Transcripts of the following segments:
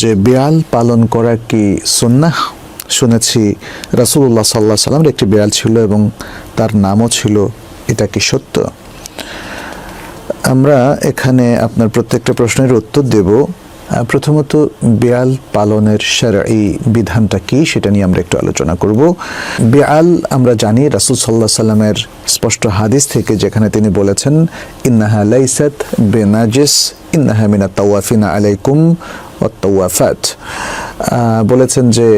যে বিড়াল পালন করা কি সুন্নাহ? শুনেছি রাসূলুল্লাহ সাল্লাহ সাল্লামের একটি বিড়াল ছিল এবং তার নামও ছিল, এটা কি সত্য? আমরা এখানে আপনার প্রত্যেকটা প্রশ্নের উত্তর দেব। প্রথমত, বিড়াল পালনের এই বিধানটা কি সেটা নিয়ে আমরা একটু আলোচনা করব। বিড়াল, আমরা জানি রাসূল সাল্লাহ সাল্লামের স্পষ্ট হাদিস থেকে যেখানে তিনি বলেছেন, ইন্নাহা লাইসাত বেনাজিস, ইন্নাহা মিনা তাওয়াফিনা আলাইকুম ওয়াত্তাওয়াফাত আহ, বলেছেন যে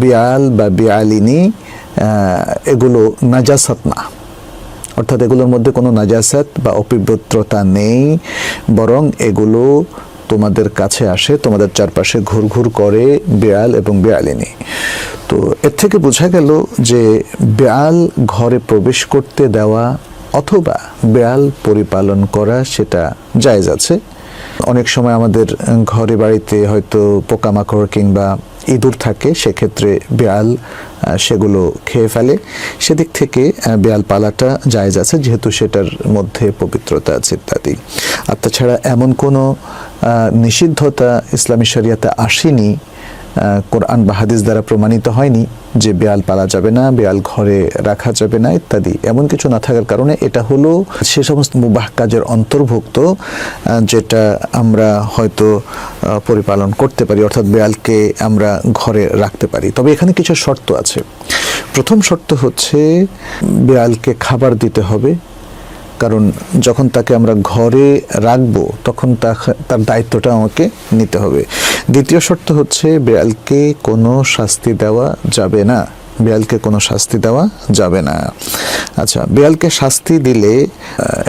বিয়াল বা বিয়ালিনী এগুলো নাজাসাত না। অর্থাৎ এগুলোর মধ্যে কোনো নাজাসাত বা অপবিত্রতা নেই বরং এগুলো তোমাদের কাছে আসে তোমাদের চারপাশে ঘুরঘুর করে বেয়াল এবং বেয়ালিনী তো এর থেকে বোঝা গেল যে বেয়াল ঘরে প্রবেশ করতে দেওয়া অথবা বেয়াল পরিপালন করা সেটা জায়েজ আছে। অনেক সময় আমাদের ঘরে বাড়িতে হয়তো পোকামাকড় কিংবা ইঁদুর থাকে সেক্ষেত্রে আহ, সেগুলো খেয়ে ফেলে। সেদিক থেকে বেয়াল পালাটা জায়েজ আছে যেহেতু সেটার মধ্যে পবিত্রতা আছে ইত্যাদি। আর তাছাড়া এমন কোনো নিষিদ্ধতা ইসলামী শরিয়াতে আসেনি কোরআন বা হাদিস দ্বারা প্রমাণিত হয়নি যে বেয়াল পালা যাবে না, বেয়াল ঘরে রাখা যাবে না ইত্যাদি। এমন কিছু না থাকার কারণে এটা হলো সে সমস্ত মুবাহ কাজের অন্তর্ভুক্ত যেটা আমরা হয়তো পরিপালন করতে পারি, অর্থাৎ বেয়ালকে আমরা ঘরে রাখতে পারি। তবে এখানে কিছু শর্ত আছে। প্রথম শর্ত হচ্ছে, বেয়ালকে খাবার দিতে হবে কারণ যখন তাকে আমরা ঘরে রাখব, তখন তার দায়িত্বটা আমাকে নিতে হবে। দ্বিতীয় শর্ত হচ্ছে বেড়ালকে কোনো শাস্তি দেওয়া যাবে না। বেড়ালকে কোনো শাস্তি দেওয়া যাবে না আচ্ছা বেড়ালকে শাস্তি দিলে আহ,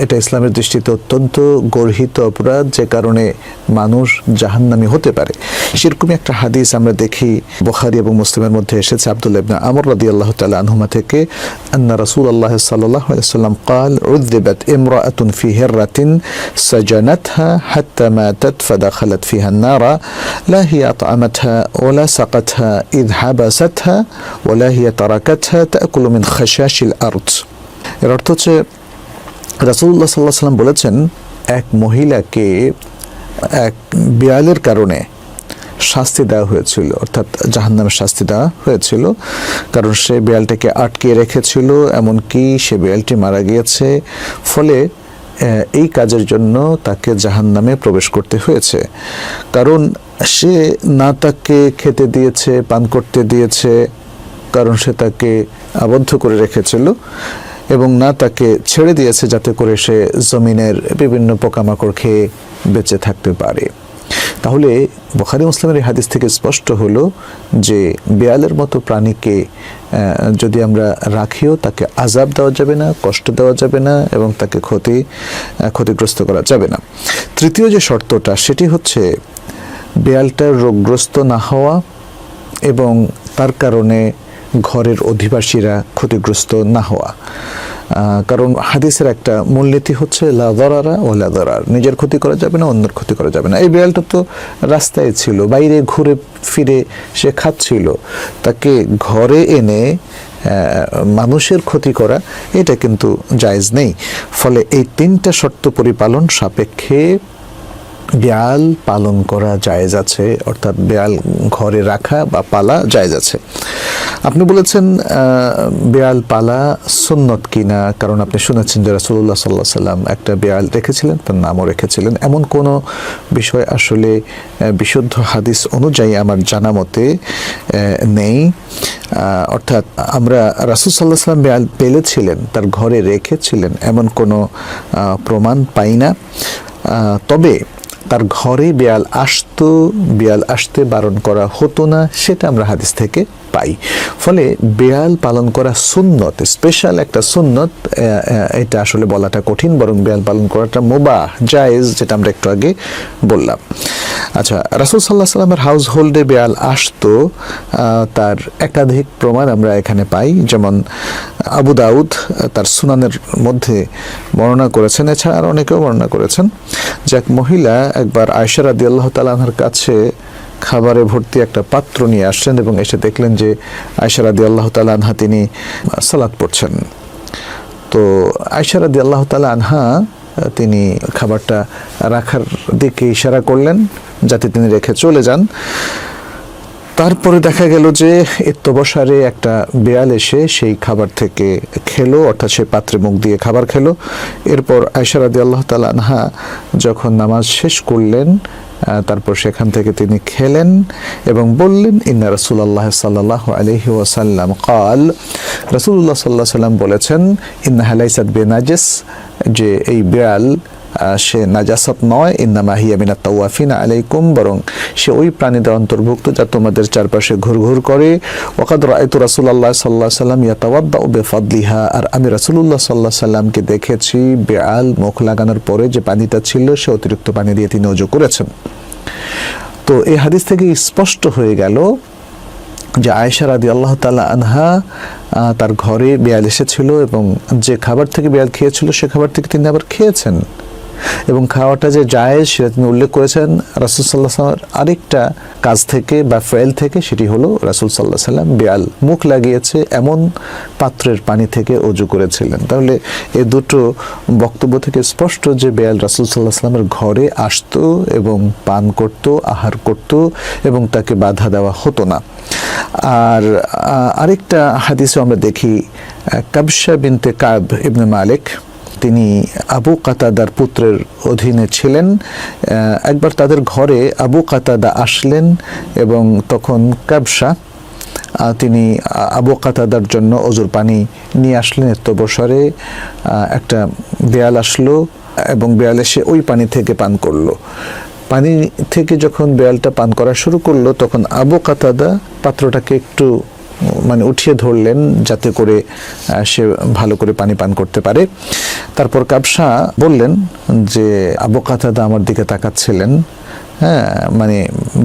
এটা ইসলামের দৃষ্টিতে অত্যন্ত গর্হিত অপরাধ যে কারণে মানুষ জাহান্নামী হতে পারে সেরকমই একটা হাদিস আমরা দেখি বুখারী এবং মুসলিমের মধ্যে এসেছে আব্দুল্লাহ ইবনে আমর রাদিয়াল্লাহু তাআলা আনহুমা থেকে আন্না রাসূলুল্লাহ সাল্লাল্লাহু আলাইহি ওয়াসাল্লাম قال عذبت امرأة في هرة سجنتها حتى ماتت فدخلت فيها النار لا هي أطعمتها ولا سقتها إذ حبستها ولا হিয়া তারাকাছা তাকুলমিন খাশাশিল আর্থ এর অর্থ হচ্ছে রাসুল্লাহ সাল্লাহ সাল্লাম বলেছেন, এক মহিলাকে এক বিড়ালের কারণে শাস্তি দেওয়া হয়েছিল, অর্থাৎ জাহান্নামের শাস্তি দেওয়া হয়েছিল, কারণ সে বিড়ালটাকে আটকে রেখেছিল, এমনকি সে বিড়ালটি মারা গিয়েছে, ফলে এই কাজের জন্য তাকে জাহান্নামে প্রবেশ করতে হয়েছে। কারণ সে না তাকে খেতে দিয়েছে, পান করতে দিয়েছে কারণ সে তাকে আবদ্ধ করে রেখেছিল এবং না তাকে ছেড়ে দিয়েছে যাতে করে সে জমিনের বিভিন্ন পোকামাকড় খেয়ে বেঁচে থাকতে পারে। তাহলে বখারি মুসলিমের এই হাদিস থেকে স্পষ্ট হলো যে বেয়ালের মতো প্রাণীকে যদি আমরা রাখিও তাকে আজাব দেওয়া যাবে না, কষ্ট দেওয়া যাবে না এবং তাকে ক্ষতি ক্ষতিগ্রস্ত করা যাবে না। তৃতীয় যে শর্তটা সেটি হচ্ছে বেয়ালটার রোগগ্রস্ত না হওয়া এবং তার কারণে ঘরের অধিবাসীরা ক্ষতিগ্রস্ত না হওয়া। কারণ হাদিসের একটা মূলনীতি হচ্ছে লাদরারা ও লাদারার নিজের ক্ষতি করা যাবে না, অন্যের ক্ষতি করা যাবে না। এই বিড়ালটা তো রাস্তায় ছিল, বাইরে ঘুরে ফিরে সে খাচ্ছিল। তাকে ঘরে এনে মানুষের ক্ষতি করা, এটা কিন্তু জায়েজ নেই। ফলে এই তিনটা শর্ত পরিপালন সাপেক্ষে বেয়াল পালন করা জায়েজ আছে, অর্থাৎ বেয়াল ঘরে রাখা বা পালা জায়েজ আছে। আপনি বলেছেন বেয়াল পালা সুন্নত কিনা? কারণ আপনি শুনেছেন যে রাসূলুল্লাহ সাল্লাহ সাল্লাম একটা বেয়াল রেখেছিলেন, তার নামও রেখেছিলেন। এমন কোনো বিষয় আসলে বিশুদ্ধ হাদিস অনুযায়ী আমার জানা মতে নেই। অর্থাৎ আমরা রাসূল সাল্লাহ সাল্লাম বেয়াল পেলেছিলেন, তার ঘরে রেখেছিলেন, এমন কোনো প্রমাণ পাই না। তবে তার ঘরে বেয়াল আসতো, বেয়াল আসতে বারণ করা হতো না, সেটা আমরা হাদিস থেকে পাই। ফলে বেয়াল পালন করা সুন্নত স্পেশাল একটা সুন্নত এটা আসলে বলাটা কঠিন, বরং বেয়াল পালন করাটা মোবা জায়েজ, যেটা আমরা একটু আগে বললাম। আচ্ছা রাসুল সাল্লাহ সাল্লামের হাউস হোল্ডে বেয়াল আসতো তার একাধিক প্রমাণ আমরা এখানে পাই। যেমন, আবু দাউদ তার সুনানের মধ্যে বর্ণনা করেছেন, এছাড়া আর অনেকেও বর্ণনা করেছেন। যে এক মহিলা একবার আয়সা রাদি আল্লাহ তালাহার কাছে খাবারে ভর্তি একটা পাত্র নিয়ে আসলেন এবং এসে দেখলেন যে আয়সা রাদি আল্লাহ তালা আনহা তিনি সালাদ পড়ছেন। তো আয়সা রাদি আল্লাহ তালা আনহা তিনি খাবারটা রাখার দিকে ইশারা করলেন, যাতে তিনি রেখে চলে যান। তারপরে দেখা গেল যে এত্তবসারে একটা বিড়াল এসে সেই খাবার থেকে খেলো, অর্থাৎ সে পাত্রে মুখ দিয়ে খাবার খেলো। এরপর আয়সারাদি আল্লাহ তালা আনহা যখন নামাজ শেষ করলেন তারপর সেখান থেকে তিনি খেলেন এবং বললেন, ইন্না রসুল্লাহ সাল্লাহ আলহি ওয়াসাল্লাম কাল রসুল্লাহ সাল্লাহ সাল্লাম বলেছেন ইন্না হালাইসাদ বেনাজেস যে এই বিড়াল সে নাজাসাত নয়, ইন্নামা হিয়া মিনাত তাওয়াফিনা আলাইকুম বরং সে ওই প্রাণীদের অন্তর্ভুক্ত যা তোমাদের চারপাশে ঘুরঘুর করে। ওকাদ রায়তু রাসূলুল্লাহ সাল্লাল্লাহু আলাইহি সাল্লাম ইয়াতাওয়াদ্দা বিফাদলিহা আর আমি রাসূলুল্লাহ সাল্লাল্লাহু আলাইহি সাল্লামকে দেখেছি বেআল মুখ লাগানোর পরে যে পানিটা ছিল সে অতিরিক্ত পানি দিয়ে তিনি ওযু করেছেন। তো এই হাদিস থেকে স্পষ্ট হয়ে গেল যে আয়েশা রাদি আল্লাহ তালা আনহা তার ঘরে বিয়াল এসেছিল এবং যে খাবার থেকে বিয়াল খেয়েছিল, সে খাবার থেকে তিনি আবার খেয়েছেন। এবং খাওয়াটা যে জায়েজ সেটা তিনি উল্লেখ করেছেন রাসুল সাল্লাহ সাল্লামের আরেকটা কাজ থেকে বা ফেল থেকে সেটি হলো রাসুল সাল্লাহ সাল্লাম বিড়াল মুখ লাগিয়েছে এমন পাত্রের পানি থেকে অজু করেছিলেন। তাহলে এ দুটো বক্তব্য থেকে স্পষ্ট যে বেয়াল রাসুল সাল্লাহ সাল্লামের ঘরে আসতো এবং পান করত, আহার করত এবং তাকে বাধা দেওয়া হতো না। আর আরেকটা হাদিসও আমরা দেখি কাবসা বিনতে কাব ইবনে মালিক তিনি আবু কাতাদার পুত্রের অধীনে ছিলেন। একবার তাদের ঘরে আবু কাতাদা আসলেন এবং তখন আহ, তিনি আবু কাতাদার জন্য অজুর পানি নিয়ে আসলেন। এত বছরে একটা বেয়াল আসলো এবং বেয়াল এসে ওই পানি থেকে পান করল। পানি থেকে যখন বেয়ালটা পান করা শুরু করল তখন আবু কাতাদা পাত্রটাকে একটু মানে উঠিয়ে ধরলেন যাতে করে সে ভালো করে পানি পান করতে পারে। তারপর কাবসা বললেন যে, আবু কাতাদা আমার দিকে তাকাচ্ছিলেন। হ্যাঁ মানে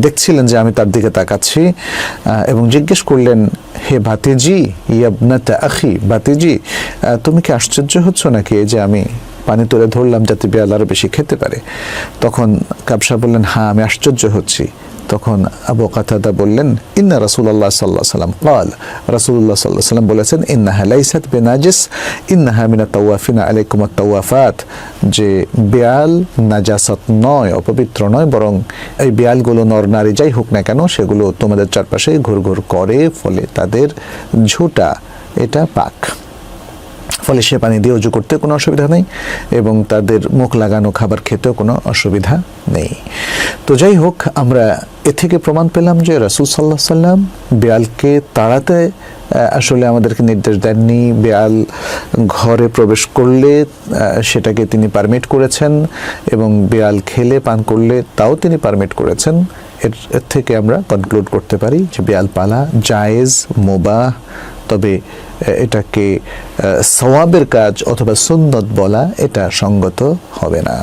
দেখছিলেন যে আমি তার দিকে তাকাচ্ছি এবং জিজ্ঞেস করলেন, হে ভাতিজি, ইয়াবনাতা আখি, ভাতিজি তুমি কি আশ্চর্য হচ্ছ নাকি যে আমি পানি তুলে ধরলাম যাতে বিড়াল আরও বেশি খেতে পারে? তখন কাবসা বললেন হ্যাঁ আমি আশ্চর্য হচ্ছি। তখন আবু কাতাদা বললেন, ইন্না রাসুল্লাহ সাল্লাহ সাল্লাম কাল রাসুল্লাহ সাল্লাহ সাল্লাম বলেছেন, ইন্নাহা লাইসাত বেনাজিস, ইন্নাহা মিনা তাওয়াফিনা আলাইকুমা তাওয়াফাত যে বেয়াল নাজাসত নয়, অপবিত্র নয়, বরং এই বেয়ালগুলো নর নারী যাই হোক না কেন, সেগুলো তোমাদের চারপাশে ঘুরঘুর করে, ফলে তাদের ঝুটা এটা পাক। ফলে সে পানি দিয়ে উজু করতে কোনো অসুবিধা নেই এবং তাদের মুখ লাগানো খাবার খেতেও কোনো অসুবিধা নেই। তো যাই হোক, আমরা এ থেকে প্রমাণ পেলাম যে রাসুল সাল্লাহ সাল্লাম বেয়ালকে তাড়াতে আসলে আমাদেরকে নির্দেশ দেননি। বেয়াল ঘরে প্রবেশ করলে সেটাকে তিনি পারমিট করেছেন এবং বেয়াল খেলে, পান করলে তাও তিনি পারমিট করেছেন। এর থেকে আমরা কনক্লুড করতে পারি যে বেয়াল পালা জায়েজ, মোবাহ, তবে এটাকে সওয়াবের কাজ অথবা সুন্নত বলা এটা সঙ্গত হবে না।